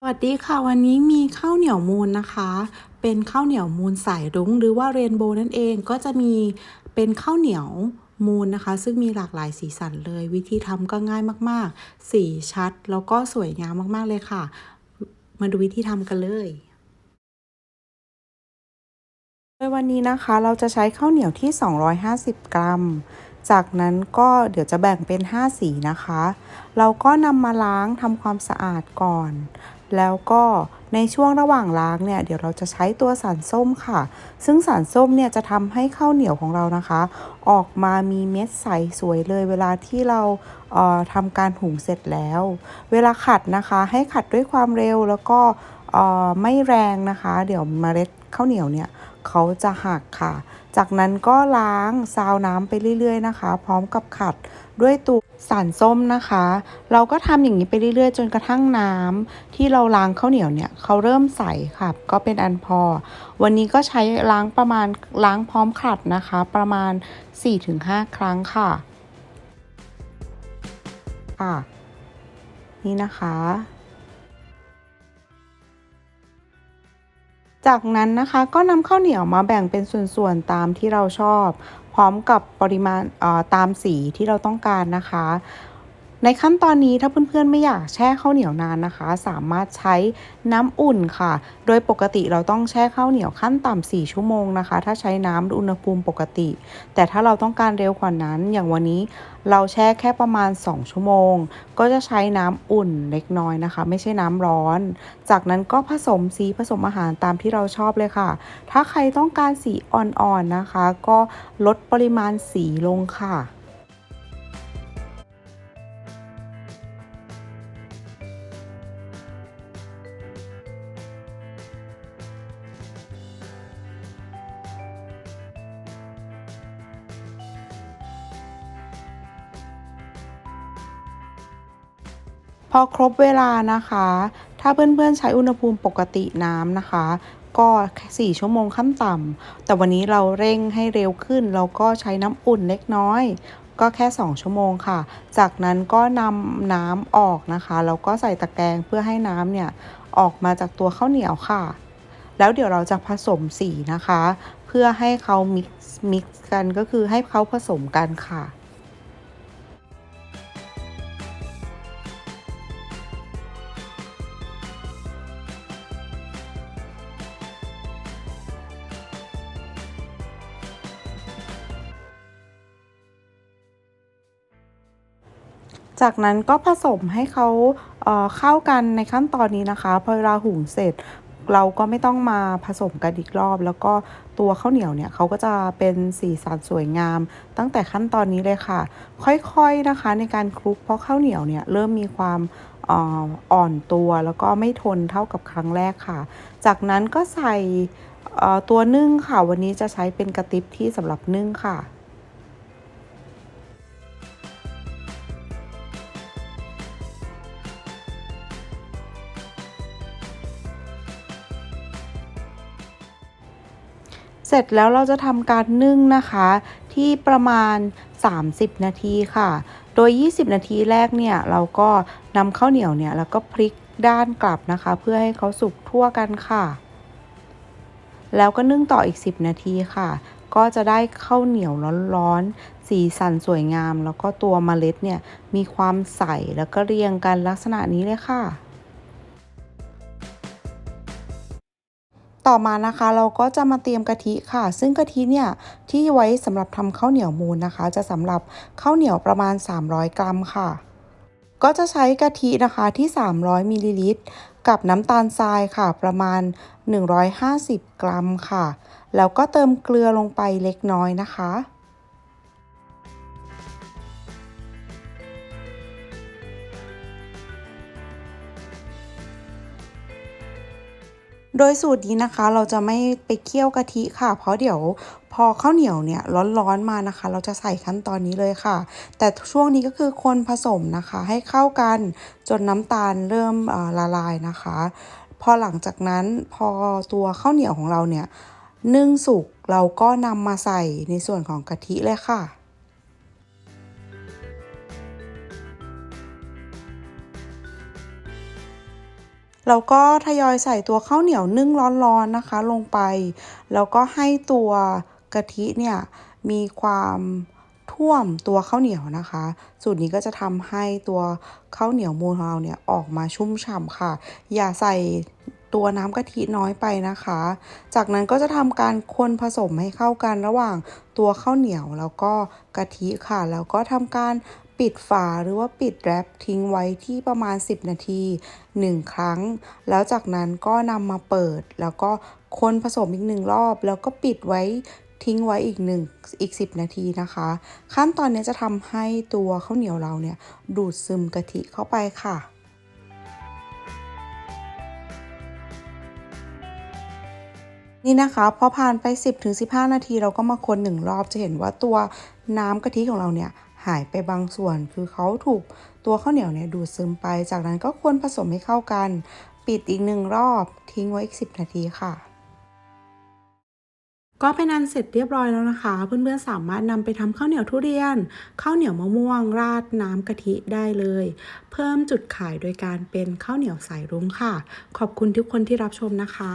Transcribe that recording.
สวัสดีค่ะวันนี้มีข้าวเหนียวมูนนะคะ เป็นข้าวเหนียวมูนสายรุ้งหรือว่าเรนโบว์นั่นเองก็จะมีเป็นข้าวเหนียวมูนนะคะ ซึ่งมีหลากหลายสีสันเลย วิธีทำก็ง่ายมากๆ สีชัดแล้วก็สวยงามมากๆเลยค่ะ มาดูวิธีทำกันเลยโดยวันนี้นะคะเราจะใช้ข้าวเหนียวที่ 250 กรัม จากนั้นก็เดี๋ยวจะแบ่งเป็น 5 สีนะคะ เราก็นำมาล้างทำความสะอาดก่อน แล้วก็ในช่วงระหว่างล้างเนี่ยเดี๋ยวเราจะใช้ตัวสารส้มค่ะ ซึ่งสารส้มเนี่ยจะทำให้ข้าวเหนียวของเรานะคะ ออกมามีเม็ดใสสวยเลย เวลาที่เราเอ่อทำการหุงเสร็จแล้ว เวลาขัดนะคะให้ขัดด้วยความเร็วแล้วก็เอ่อไม่แรงนะคะ เดี๋ยวเมล็ดข้าวเหนียวเนี่ย เขาจะหักค่ะ จากนั้นก็ล้างซาวน้ำไปเรื่อยๆนะคะ พร้อมกับขัดด้วยตัวสารส้มนะคะ เราก็ทำอย่างนี้ไปเรื่อยๆ จนกระทั่งน้ำที่เราล้างข้าวเหนียวเนี่ยเขาเริ่มใสค่ะ ก็เป็นอันพอ วันนี้ก็ใช้ล้างประมาณล้างพร้อมขัดนะคะ ประมาณ 4-5 ครั้งค่ะ ค่ะ นี่นะคะ จากนั้นนะคะก็นำข้าวเหนียวมาแบ่งเป็นส่วนๆตามที่เราชอบ พร้อมกับปริมาณตามสีที่เราต้องการนะคะ ในขั้นตอนนี้ถ้าเพื่อนๆไม่อยากแช่ข้าวเหนียวนานนะคะ สามารถใช้น้ำอุ่นค่ะ โดยปกติเราต้องแช่ข้าวเหนียวขั้นต่ำ4ชั่วโมงนะคะ ถ้าใช้น้ำอุณหภูมิปกติ แต่ถ้าเราต้องการเร็วกว่านั้น อย่างวันนี้เราแช่แค่ประมาณ 2 ชั่วโมง ก็จะใช้น้ำอุ่นเล็กน้อยนะคะ ไม่ใช่น้ำร้อน จากนั้นก็ผสมสีผสมอาหารตามที่เราชอบเลยค่ะ ถ้าใครต้องการสีอ่อนๆนะคะ ก็ลดปริมาณสีลงค่ะ พอครบเวลานะคะ ถ้าเพื่อนๆใช้อุณหภูมิปกติน้ำนะคะ ก็ 4 ชั่วโมงขั้นต่ำแต่วันนี้เราเร่งให้เร็วขึ้น เราก็ใช้น้ำอุ่นเล็กน้อย ก็แค่ 2 ชั่วโมงค่ะ จากนั้นก็นำน้ำออกนะคะแล้วก็ใส่ตะแกรงเพื่อให้น้ำเนี่ยออกมาจากตัวข้าวเหนียวค่ะ แล้วเดี๋ยวเราจะผสมสีนะคะ เพื่อให้เขามิกซ์มิกซ์กันก็คือให้เขาผสมกันค่ะ จากนั้นก็ผสมให้เขาเเข้ากันในขั้นตอนนี้นะคะพอเวลาหุงเสร็จ เราก็ไม่ต้องมาผสมกันอีกรอบ แล้วก็ตัวข้าวเหนียวเนี่ยเขาก็จะเป็นสีสันสวยงาม ตั้งแต่ขั้นตอนนี้เลยค่ะ ค่อยๆนะคะในการคลุกเพราะข้าวเหนียวเนี่ยเริ่มมีความอ่อนตัวแล้วก็ไม่ทนเท่ากับครั้งแรกค่ะ จากนั้นก็ใส่ตัวนึ่งค่ะ วันนี้จะใช้เป็นกระติบที่สำหรับนึ่งค่ะ เสร็จแล้วเราจะทำการนึ่งนะคะ ที่ประมาณ 30 นาทีค่ะ โดย 20 นาทีแรกเนี่ยเราก็นำข้าวเหนียวเนี่ยแล้วก็พลิกด้านกลับนะคะ เพื่อให้เขาสุกทั่วกันค่ะ แล้วก็นึ่งต่ออีก 10 นาทีค่ะ ก็จะได้ข้าวเหนียวร้อนๆ สีสันสวยงาม แล้วก็ตัวเมล็ดเนี่ยมีความใสแล้วก็เรียงกันลักษณะนี้เลยค่ะ ต่อมานะคะเราก็จะมาเตรียมกะทิค่ะ ซึ่งกะทิเนี่ยที่ไว้สำหรับทำข้าวเหนียวมูนนะคะ จะสำหรับข้าวเหนียวประมาณ 300 กรัมค่ะ ก็จะใช้กะทินะคะที่ 300มิลลิลิตรกับน้ำตาลทรายค่ะประมาณ 150 กรัมค่ะ แล้วก็เติมเกลือลงไปเล็กน้อยนะคะ โดยสูตรนี้นะคะเราจะไม่ไปเคี่ยวกะทิค่ะ เพราะเดี๋ยวพอข้าวเหนียวเนี่ยร้อนๆมานะคะ เราจะใส่ขั้นตอนนี้เลยค่ะ แต่ช่วงนี้ก็คือคนผสมนะคะ ให้เข้ากันจนน้ำตาลเริ่มละลายนะคะ พอหลังจากนั้นพอตัวข้าวเหนียวของเราเนี่ยนึ่งสุกเราก็นำมาใส่ในส่วนของกะทิเลยค่ะ แล้วก็ทยอยใส่ตัวข้าวเหนียวนึ่งร้อนๆนะคะ ลงไป แล้วก็ให้ตัวกะทิเนี่ยมีความท่วมตัวข้าวเหนียวนะคะ สูตรนี้ก็จะทำให้ตัวข้าวเหนียวมูนของเราเนี่ยออกมาชุ่มฉ่ำค่ะ อย่าใส่ตัวน้ำกะทิน้อยไปนะคะ จากนั้นก็จะทำการคนผสมให้เข้ากันระหว่างตัวข้าวเหนียวแล้วก็กะทิค่ะ แล้วก็ทำการ ปิดฝาหรือว่าปิดแรปทิ้งไว้ที่ประมาณ 10 นาที 1 ครั้ง แล้วจากนั้นก็นำมาเปิด แล้วก็คนผสมอีกหนึ่งรอบ แล้วก็ปิดไว้ทิ้งไว้อีกหนึ่งอีก 10 นาทีนะคะ ขั้นตอนนี้จะทำให้ตัวข้าวเหนียวเราเนี่ยดูดซึมกะทิเข้าไปค่ะนี่นะคะพอผ่านไป 10-15 นาทีเราก็มาคนหนึ่งรอบจะเห็นว่าตัวน้ำกะทิของเราเนี่ย หายไปบางส่วน คือเขาถูกตัวข้าวเหนียวเนี่ยดูดซึมไป จากนั้นก็คนผสมให้เข้ากัน ปิดอีกหนึ่งรอบทิ้งไว้อีก 10 นาทีค่ะก็เป็นอันเสร็จเรียบร้อยแล้วนะคะ เพื่อนๆสามารถนำไปทำข้าวเหนียวทุเรียนข้าวเหนียวมะม่วง ราดน้ำกะทิได้เลย เพิ่มจุดขายโดยการเป็นข้าวเหนียวสายรุ้งค่ะ ขอบคุณทุกคนที่รับชมนะคะ